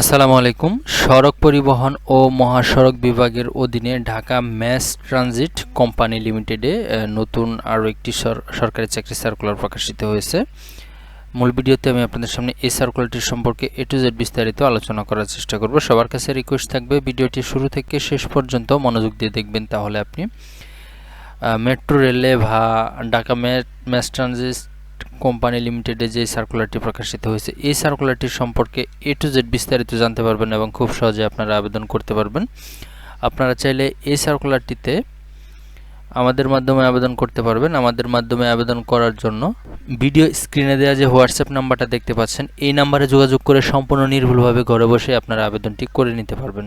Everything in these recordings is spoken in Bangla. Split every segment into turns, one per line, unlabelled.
আসসালামু আলাইকুম। সড়ক পরিবহন ও মহাসড়ক বিভাগের অধীনে ঢাকা ম্যাস ট্রানজিট কোম্পানি লিমিটেডে নতুন আরও একটি সর- সরকারি চাকরি সার্কুলার প্রকাশিত হয়েছে। মূল ভিডিওতে আমি আপনাদের সামনে এই সার্কুলারটির সম্পর্কে এ টু জেড বিস্তারিত আলোচনা করার চেষ্টা করব। সবার কাছে রিকোয়েস্ট থাকবে, ভিডিওটি শুরু থেকে শেষ পর্যন্ত মনোযোগ দিয়ে দেখবেন তাহলে আপনি। মেট্রো রেলে বা ঢাকা ম্যাস ট্রানজিট কোম্পানি লিমিটেডে যে সার্কুলারটি প্রকাশিত হয়েছে, এই সার্কুলারটির সম্পর্কে এ টু জেড বিস্তারিত জানতে পারবেন এবং খুব সহজে আপনারা আবেদন করতে পারবেন। আপনারা চাইলে এই সার্কুলারটিতে আমাদের মাধ্যমে আবেদন করতে পারবেন। আমাদের মাধ্যমে আবেদন করার জন্য ভিডিও স্ক্রিনে দেওয়া যে হোয়াটসঅ্যাপ নাম্বারটা দেখতে পাচ্ছেন, এই নাম্বারে যোগাযোগ করে সম্পূর্ণ নির্ভুলভাবে ঘরে বসে আপনারা আবেদনটি করে নিতে পারবেন।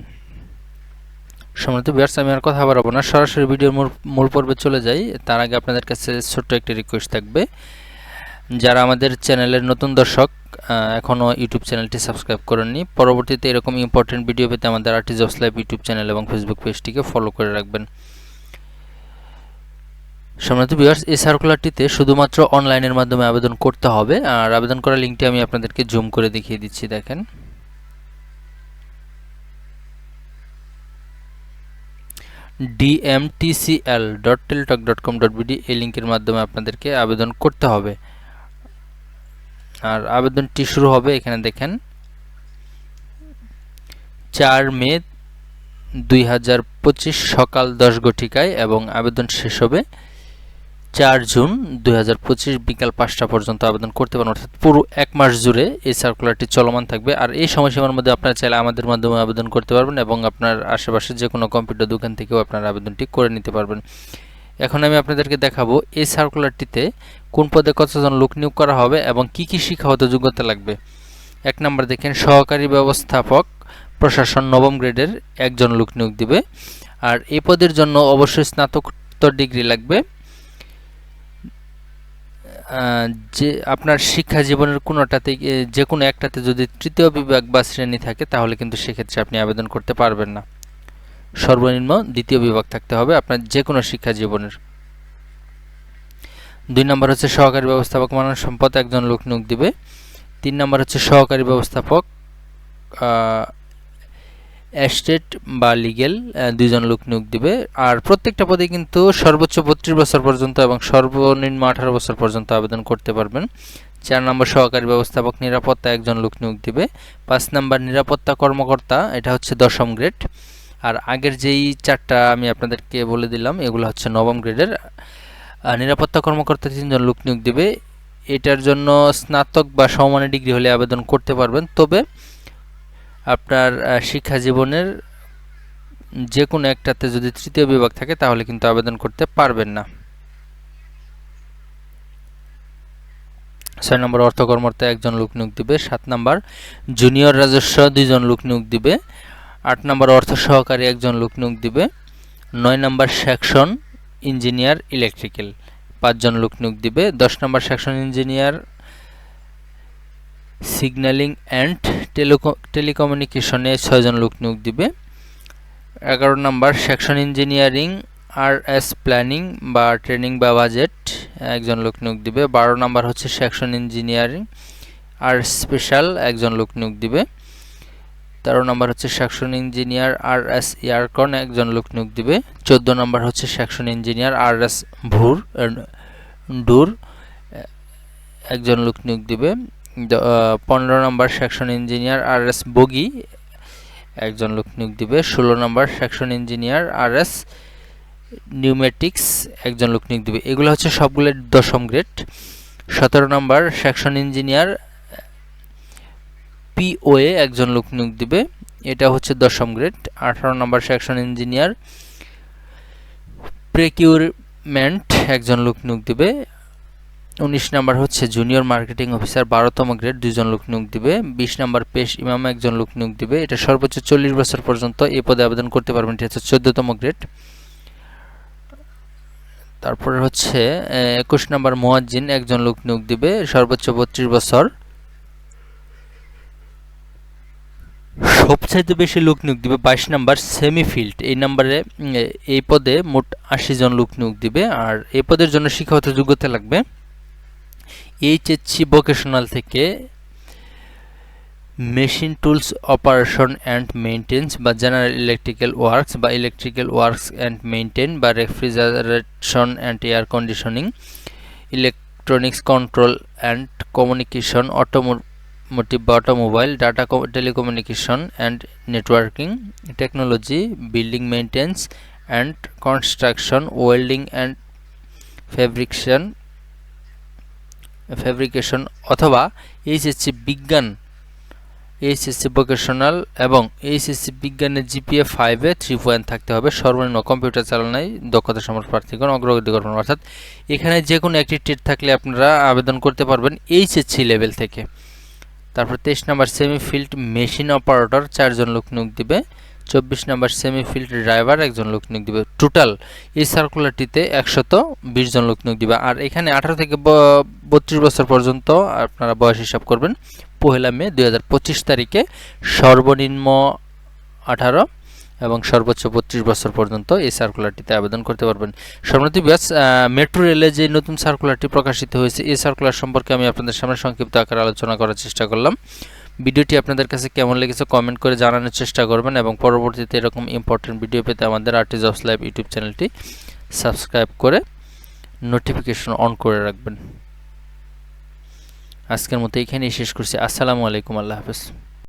সম্মানিত বিয়ার্স আমি আর কথা বাড়াবো না। সরাসরি ভিডিওর মূল পর্বে চলে যাই। তার আগে আপনাদের কাছে ছোট্ট একটি রিকোয়েস্ট থাকবে। যারা আমাদের চ্যানেলের নতুন দর্শক এখনও ইউটিউব চ্যানেলটি সাবস্ক্রাইব করেননি, পরবর্তীতে এরকম ইম্পর্টেন্ট ভিডিও পেতে আমাদের RT jobs live YouTube channel এবং ফেসবুক পেজটিকে ফলো করে রাখবেন। সম্মানিত ভিউয়ার্স এই সার্কুলারটিতে শুধুমাত্র অনলাইনের মাধ্যমে আবেদন করতে হবে, আর আবেদন করার লিঙ্কটি আমি আপনাদেরকে জুম করে দেখিয়ে দিচ্ছি, দেখেন। DMTCL dot Teletalk dot com dot BD এই লিঙ্কের মাধ্যমে আপনাদেরকে আবেদন করতে হবে। আর আবেদনটি শুরু হবে এখানে দেখেন। চার মে দুই হাজার পঁচিশ সকাল দশ ঘটিকায় এবং আবেদন শেষ হবে চার জুন দুই হাজার পঁচিশ বিকাল পাঁচটা পর্যন্ত আবেদন করতে পারেন অর্থাৎ পুরো এক মাস জুড়ে এই সার্কুলারটি চলমান থাকবে। আর এই সময়সীমার মধ্যে আপনারা চাইলে আমাদের মাধ্যমে আবেদন করতে পারবেন এবং আপনার আশেপাশে যে কোনো কম্পিউটার দোকান থেকেও আপনার আবেদনটি করে নিতে পারবেন। এখন আমি আপনাদেরকে দেখাবো এই সার্কুলারটিতে কোন পদে কতজন লোক নিয়োগ করা হবে এবং কি কি শিক্ষাগত যোগ্যতা লাগবে। এক নম্বর দেখেন, সহকারী ব্যবস্থাপক, প্রশাসন নবম গ্রেডের একজন লোক নিয়োগ দিবে। আর এই পদের জন্য অবশ্যই স্নাতকোত্তর ডিগ্রি লাগবে। যে আপনার শিক্ষা জীবনের কোনোটাতে যে কোনো একটাতে যদি তৃতীয় বিভাগ বা শ্রেণি থাকে, তাহলে কিন্তু সেক্ষেত্রে আপনি আবেদন করতে পারবেন না। সর্বনিম্ন দ্বিতীয় বিভাগ থাকতে হবে আপনার যে কোনো শিক্ষা জীবনের। দুই নম্বর হচ্ছে সহকারী ব্যবস্থাপক মানব সম্পদ, একজন লোক নিয়োগ দিবে। তিন নম্বর হচ্ছে সহকারী ব্যবস্থাপক এস্টেট বা লিগেল দুইজন লোক নিয়োগ দিবে। আর প্রত্যেকটা পদে কিন্তু সর্বোচ্চ বত্রিশ বছর পর্যন্ত এবং সর্বনিম্ন আঠারো বছর পর্যন্ত আবেদন করতে পারবেন। চার নম্বর সহকারী ব্যবস্থাপক নিরাপত্তা, একজন লোক নিয়োগ দিবে। পাঁচ নম্বর নিরাপত্তা কর্মকর্তা, এটা হচ্ছে দশম গ্রেড আর আগের যেই চারটা আমি আপনাদেরকে বলে দিলাম, এগুলো হচ্ছে নবম গ্রেডের নিরাপত্তা কর্মকর্তা তিনজন লোক নিয়োগ দিবে। এটার জন্য স্নাতক বা সমমানের ডিগ্রি হলে আবেদন করতে পারবেন। তবে আপনার শিক্ষা জীবনের যে কোনো একটাতে যদি তৃতীয় বিভাগ থাকে, তাহলে কিন্তু আবেদন করতে পারবেন না। ছয় নম্বর অর্থ কর্মকর্তা একজন লোক নিয়োগ দিবে। সাত নম্বর, জুনিয়র রাজস্ব দুইজন লোক নিয়োগ দিবে। আট নম্বর অর্থ সহকারী একজন লোক নিয়োগ দিবে। নয় নম্বর সেকশন ইঞ্জিনিয়ার ইলেকট্রিক্যাল পাঁচজন লোক নিয়োগ দিবে। দশ নম্বর সেকশন ইঞ্জিনিয়ার সিগন্যালিং অ্যান্ড টেলিকো টেলিকমিউনিকেশনে ছয়জন লোক নিয়োগ দিবে। এগারো নম্বর section engineering R S planning বা ট্রেনিং বা বাজেট একজন লোক নিয়োগ দিবে। বারো নম্বর হচ্ছে সেকশন ইঞ্জিনিয়ারিং আর স্পেশাল একজন লোক নিয়োগ দিবে। তেরো নম্বর হচ্ছে section engineer R S aircon, একজন লোক নিয়োগ দিবে। চোদ্দ নম্বর হচ্ছে সেকশন ইঞ্জিনিয়ার আর এস ভুর ডুর একজন লোক নিয়োগ দিবে। পনেরো নম্বর section engineer R S bogie, একজন লোক নিয়োগ দিবে। ষোলো নম্বর section engineer R S pneumatics, একজন লোক নিয়োগ দিবে। এগুলো হচ্ছে সবগুলো দশম গ্রেড। সতেরো নম্বর সেকশন ইঞ্জিনিয়ার পিওএ একজন লোক নিয়োগ দিবে। এটা হচ্ছে দশম গ্রেড আঠারো নম্বর সেকশন ইঞ্জিনিয়ার প্রেকিউরমেন্ট একজন লোক নিয়োগ দিবে। উনিশ নাম্বার হচ্ছে জুনিয়র মার্কেটিং অফিসার বারোতম গ্রেড দুইজন লোক নিয়োগ দিবে। বিশ নাম্বার পেশ ইমাম একজন লোক নিয়োগ দিবে। এটা সর্বোচ্চ চল্লিশ বছর পর্যন্ত এই পদে আবেদন করতে পারবেন। এটা হচ্ছে চোদ্দতম গ্রেড তারপরে হচ্ছে একুশ নাম্বার মোয়াজ্জিন একজন লোক নিয়োগ দিবে। সর্বোচ্চ বত্রিশ বছর। সবচাইতে বেশি লোক নিয়োগ দিবে বাইশ নাম্বার সেমিফিল্ড। এই নাম্বারে এই পদে মোট আশি জন লোক নিয়োগ দিবে আর এই পদের জন্য শিক্ষাগত যোগ্যতা লাগবে এইচ এইচএসসি ভোকেশনাল থেকে machine tools operation and maintenance বা জেনারেল ইলেকট্রিক্যাল ওয়ার্কস বা ইলেকট্রিক্যাল ওয়ার্কস অ্যান্ড মেনটেন বা refrigeration and air conditioning electronics control and communication automotive বা automobile data telecommunication and networking, technology, building maintenance and construction, welding and fabrication, fabrication অথবা এইচএসসি বিজ্ঞান, এইচএসসি ভোকেশনাল এবং এইচএসসি বিজ্ঞানের জিপিএ ফাইভে থ্রি পয়েন্ট থাকতে হবে। সর্বনিম্ন কম্পিউটার চালনায় দক্ষতা সম্পন্ন প্রার্থীগণ অগ্রগতি করবেন অর্থাৎ এখানে যে কোনো একটি টেট থাকলে আপনারা আবেদন করতে পারবেন এইচএসসি লেভেল থেকে। তারপর তেইশ number semi field machine operator চারজন লোক নিয়োগ দিবে। চব্বিশ নাম্বার সেমি ড্রাইভার একজন লোক নিয়োগ দিবে। টোটাল এই সার্কুলারটিতে একশত বিশ জন লোক নিয়োগ দিবে। আর এখানে আঠারো থেকে বত্রিশ বছর পর্যন্ত আপনারা বয়স হিসাব করবেন। পহেলা মে দু হাজার পঁচিশ তারিখে সর্বনিম্ন আঠারো এবং সর্বোচ্চ বত্রিশ বছর পর্যন্ত এই সার্কুলারটিতে আবেদন করতে পারবেন। সম্প্রতি ব্যাস মেট্রো রেলে যে নতুন সার্কুলারটি প্রকাশিত হয়েছে, এই সার্কুলার সম্পর্কে আমি আপনাদের সামনে সংক্ষিপ্ত আকারে আলোচনা করার চেষ্টা করলাম। ভিডিওটি আপনাদের কাছে কেমন লেগেছে কমেন্ট করে জানানোর চেষ্টা করবেন এবং পরবর্তীতে এরকম ইম্পর্টেন্ট ভিডিও পেতে আমাদের আর্টি জবস লাইভ ইউটিউব চ্যানেলটি সাবস্ক্রাইব করে নোটিফিকেশন অন করে রাখবেন। আজকের মতো এখানেই শেষ করছি। আসসালামু আলাইকুম, আল্লাহ হাফেজ।